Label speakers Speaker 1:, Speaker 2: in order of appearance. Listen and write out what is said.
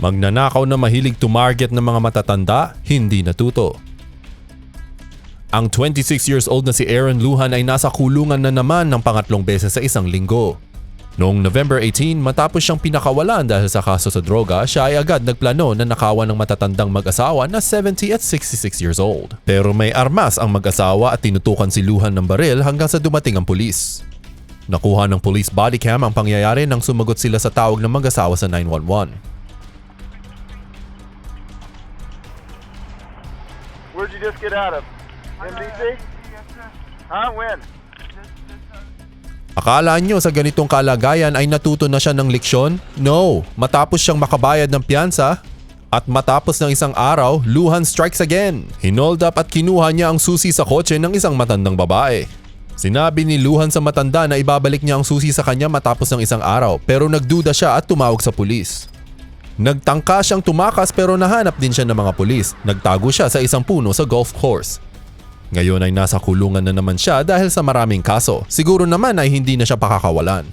Speaker 1: Magnanakaw na mahilig tumarget ng mga matatanda, hindi natuto. Ang 26 years old na si Aaron Luhan ay nasa kulungan na naman ng pangatlong beses sa isang linggo. Noong November 18, matapos siyang pinakawalan dahil sa kaso sa droga, siya ay agad nagplano na nakawan ng matatandang mag-asawa na 70 at 66 years old. Pero may armas ang mag-asawa at tinutukan si Luhan ng baril hanggang sa dumating ang pulis. Nakuha ng police body cam ang pangyayari nang sumagot sila sa tawag ng mag-asawa sa 911.
Speaker 2: Where'd you just get out of? MDC? Huh? When?
Speaker 1: Akala nyo sa ganitong kalagayan ay natuto na siya ng leksyon? No, matapos siyang makabayad ng piyansa at matapos ng isang araw, Luhan strikes again. Hinold up at kinuha niya ang susi sa kotse ng isang matandang babae. Sinabi ni Luhan sa matanda na ibabalik niya ang susi sa kanya matapos ng isang araw pero nagduda siya at tumawag sa pulis. Nagtangka siyang tumakas pero nahanap din siya ng mga pulis. Nagtago siya sa isang puno sa golf course. Ngayon ay nasa kulungan na naman siya dahil sa maraming kaso. Siguro naman ay hindi na siya pakakawalan.